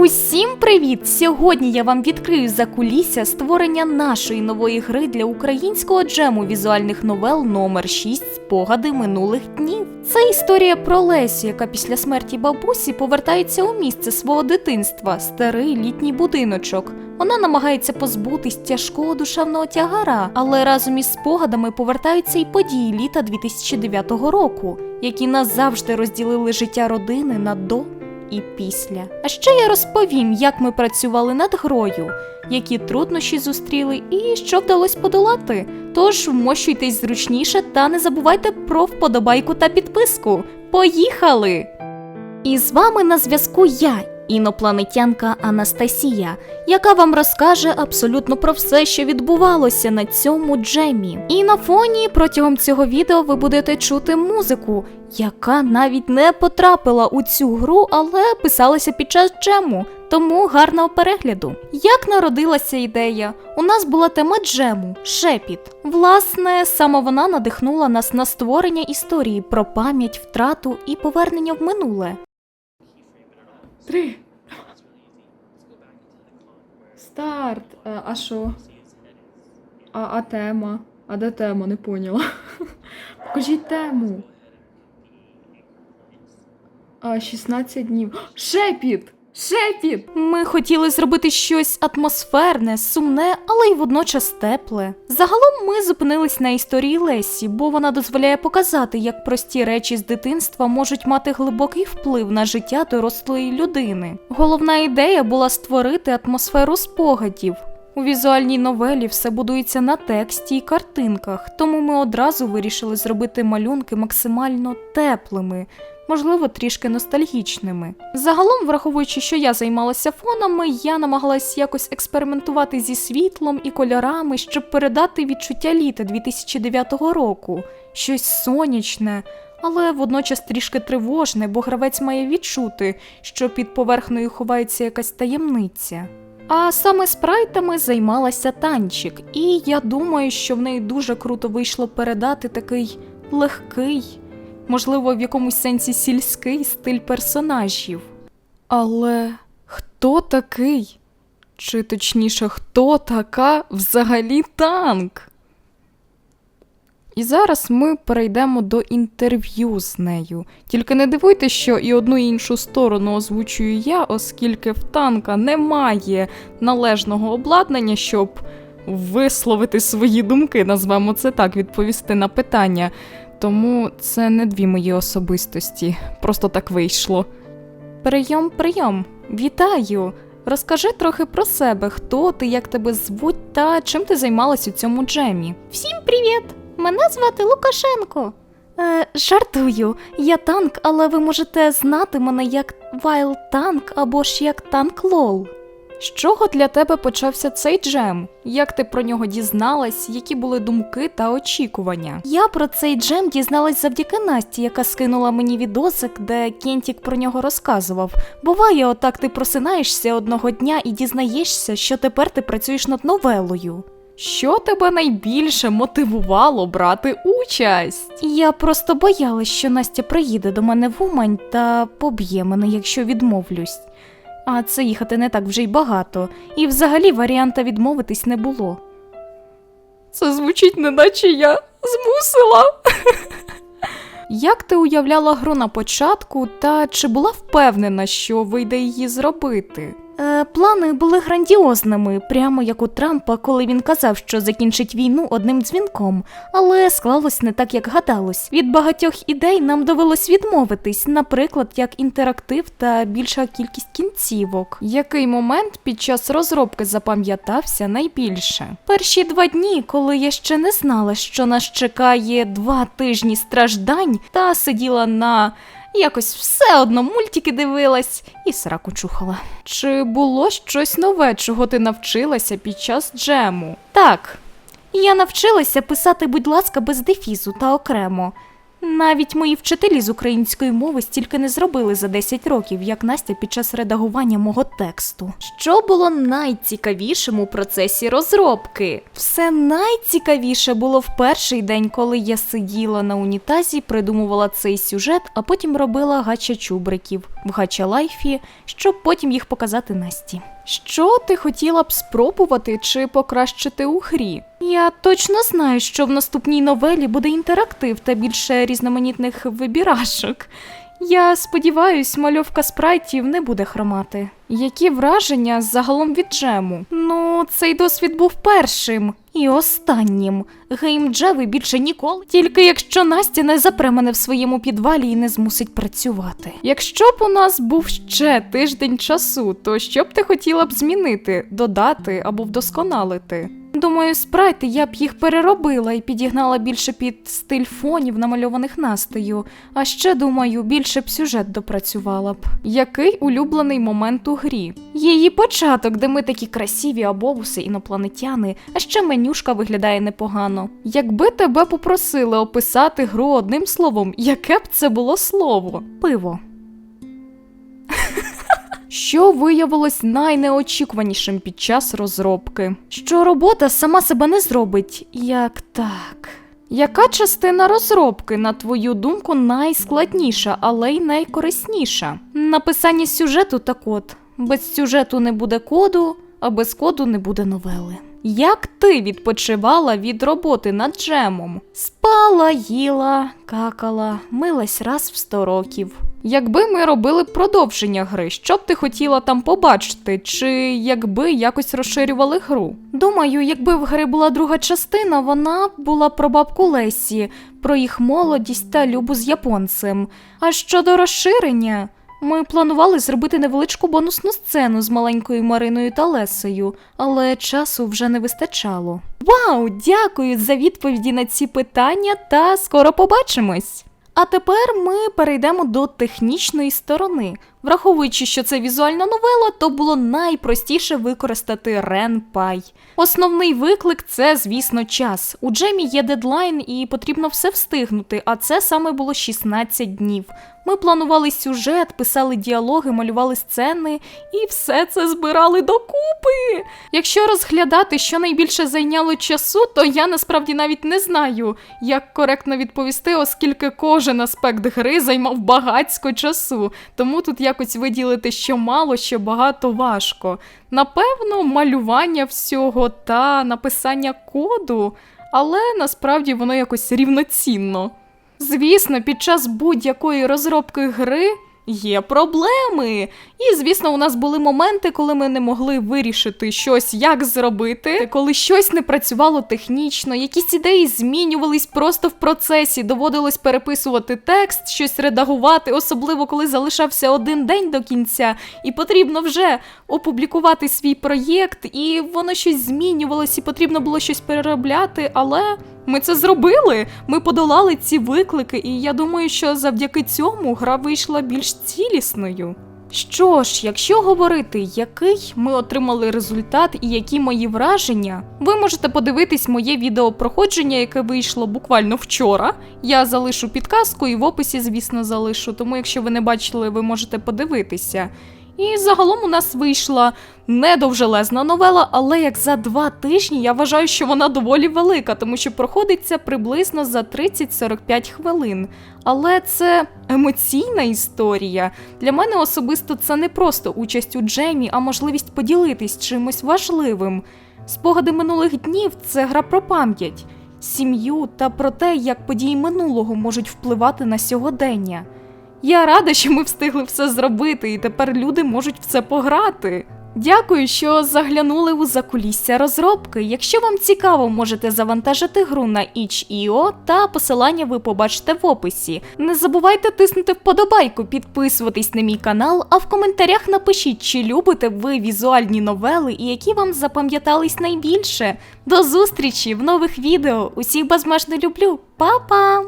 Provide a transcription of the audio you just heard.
Усім привіт! Сьогодні я вам відкрию закулісся створення нашої нової гри для українського джему візуальних новел номер 6 Спогади минулих днів. Це історія про Лесю, яка після смерті бабусі повертається у місце свого дитинства, старий літній будиночок. Вона намагається позбутись тяжкого душевного тягара, але разом із спогадами повертаються і події літа 2009 року, які назавжди розділили життя родини на до і після. А ще я розповім, як ми працювали над грою, які труднощі зустріли і що вдалося подолати. Тож вмощуйтесь зручніше та не забувайте про вподобайку та підписку. Поїхали! І з вами на зв'язку я, інопланетянка Анастасія, яка вам розкаже абсолютно про все, що відбувалося на цьому джемі. І на фоні протягом цього відео ви будете чути музику, яка навіть не потрапила у цю гру, але писалася під час джему. Тому гарного перегляду. Як народилася ідея? У нас була тема джему шепіт. Власне, саме вона надихнула нас на створення історії про пам'ять, втрату і повернення в минуле. Три. Старт. Е, А що? А, а тема? А де тема? Не поняла. Покажіть тему. А, 16 днів. Шепіт! Шепіт! Ми хотіли зробити щось атмосферне, сумне, але й водночас тепле. Загалом ми зупинились на історії Лесі, бо вона дозволяє показати, як прості речі з дитинства можуть мати глибокий вплив на життя дорослої людини. Головна ідея була створити атмосферу спогадів. У візуальній новелі все будується на тексті і картинках, тому ми одразу вирішили зробити малюнки максимально теплими, можливо, трішки ностальгічними. Загалом, враховуючи, що я займалася фонами, я намагалась якось експериментувати зі світлом і кольорами, щоб передати відчуття літа 2009 року, щось сонячне. Але водночас трішки тривожне, бо гравець має відчути, що під поверхнею ховається якась таємниця. А саме спрайтами займалася танчик, і я думаю, що в неї дуже круто вийшло передати такий легкий, можливо, в якомусь сенсі сільський стиль персонажів. Але хто такий? Чи точніше, хто така взагалі танк? І зараз ми перейдемо до інтерв'ю з нею. Тільки не дивуйте, що і одну і іншу сторону озвучую я, оскільки в танка немає належного обладнання, щоб висловити свої думки, назвемо це так, відповісти на питання. Тому це не дві мої особистості, просто так вийшло. Прийом, прийом, вітаю! Розкажи трохи про себе, хто ти, як тебе звуть та чим ти займалась у цьому джемі. Всім привіт! Мене звати Лукашенко. Е, жартую, я танк, але ви можете знати мене як Wild Tank або ж як Танк Лол. З чого для тебе почався цей джем? Як ти про нього дізналась? Які були думки та очікування? Я про цей джем дізналась завдяки Насті, яка скинула мені відосик, де Кентік про нього розказував. Буває, отак ти просинаєшся одного дня і дізнаєшся, що тепер ти працюєш над новелою. Що тебе найбільше мотивувало брати участь? Я просто боялась, що Настя приїде до мене в Умань та поб'є мене, якщо відмовлюсь. А це їхати не так вже й багато, і взагалі варіанта відмовитись не було. Це звучить неначе я змусила. Як ти уявляла гру на початку, та чи була впевнена, що вийде її зробити? Е, плани були грандіозними, прямо як у Трампа, коли він казав, що закінчить війну одним дзвінком, але склалось не так, як гадалось. Від багатьох ідей нам довелось відмовитись, наприклад, як інтерактив та більша кількість кінцівок. Який момент під час розробки запам'ятався найбільше? Перші два дні, коли я ще не знала, що нас чекає два тижні страждань, та сиділа на Якось все одно мультики дивилась і сраку чухала. Чи було щось нове, чого ти навчилася під час джему? Так. Я навчилася писати, будь ласка, без дефізу та окремо. Навіть мої вчителі з української мови стільки не зробили за 10 років, як Настя під час редагування мого тексту. Що було найцікавішим у процесі розробки? Все найцікавіше було в перший день, коли я сиділа на унітазі, придумувала цей сюжет, а потім робила гача чубриків в гача лайфі, щоб потім їх показати Насті. Що ти хотіла б спробувати чи покращити у грі? Я точно знаю, що в наступній новелі буде інтерактив та більше різноманітних вибірашок. Я сподіваюсь, мальовка спрайтів не буде хромати. Які враження загалом від джему? Ну, цей досвід був першим і останнім. Геймджеви більше ніколи. Тільки якщо Настя не запре мене в своєму підвалі і не змусить працювати. Якщо б у нас був ще тиждень часу, то що б ти хотіла б змінити, додати або вдосконалити? Думаю, спрайти я б їх переробила і підігнала більше під стиль фонів, намальованих Настею. А ще думаю, більше б сюжет допрацювала б. Який улюблений момент у грі? Її початок, де ми такі красиві абовуси, інопланетяни, а ще менюшка виглядає непогано. Якби тебе попросили описати гру одним словом, яке б це було слово? Пиво. Що виявилось найнеочікуванішим під час розробки? Що робота сама себе не зробить. Як так? Яка частина розробки, на твою думку, найскладніша, але й найкорисніша? Написання сюжету та код. Без сюжету не буде коду, а без коду не буде новели. Як ти відпочивала від роботи над джемом? Спала, їла, какала, милась раз в сто років. Якби ми робили продовження гри, що б ти хотіла там побачити, чи якби якось розширювали гру? Думаю, якби в гри була друга частина, вона була про бабку Лесі, про їх молодість та любу з японцем. А щодо розширення, ми планували зробити невеличку бонусну сцену з маленькою Мариною та Лесею, але часу вже не вистачало. Вау, дякую за відповіді на ці питання та скоро побачимось! А тепер ми перейдемо до технічної сторони. Враховуючи, що це візуальна новела, то було найпростіше використати RenPy. Основний виклик це, звісно, час. У Джемі є дедлайн і потрібно все встигнути, а це саме було 16 днів. Ми планували сюжет, писали діалоги, малювали сцени і все це збирали докупи. Якщо розглядати, що найбільше зайняло часу, то я насправді навіть не знаю, як коректно відповісти, оскільки кожен аспект гри займав багатько часу. Тому тут якось виділити, що мало, що багато важко. Напевно, малювання всього та написання коду, але насправді воно якось рівноцінно. Звісно, під час будь-якої розробки гри є проблеми. І, звісно, у нас були моменти, коли ми не могли вирішити щось, як зробити, коли щось не працювало технічно, якісь ідеї змінювались просто в процесі, доводилось переписувати текст, щось редагувати, особливо коли залишався один день до кінця, і потрібно вже опублікувати свій проєкт, і воно щось змінювалось, і потрібно було щось переробляти, але. Ми це зробили. Ми подолали ці виклики, і я думаю, що завдяки цьому гра вийшла більш цілісною. Що ж, якщо говорити, який ми отримали результат і які мої враження, ви можете подивитись моє відео проходження, яке вийшло буквально вчора. Я залишу підказку і в описі, звісно, залишу. Тому, якщо ви не бачили, ви можете подивитися. І загалом у нас вийшла не довжелезна новела, але як за два тижні я вважаю, що вона доволі велика, тому що проходиться приблизно за 30-45 хвилин. Але це емоційна історія. Для мене особисто це не просто участь у джемі, а можливість поділитись чимось важливим. Спогади минулих днів це гра про пам'ять, сім'ю та про те, як події минулого можуть впливати на сьогодення. Я рада, що ми встигли все зробити, і тепер люди можуть в це пограти. Дякую, що заглянули у закулісся розробки. Якщо вам цікаво, можете завантажити гру на itch.io та посилання ви побачите в описі. Не забувайте тиснути вподобайку, підписуватись на мій канал, а в коментарях напишіть, чи любите ви візуальні новели і які вам запам'ятались найбільше. До зустрічі в нових відео. Усіх безмежно люблю. Па-па!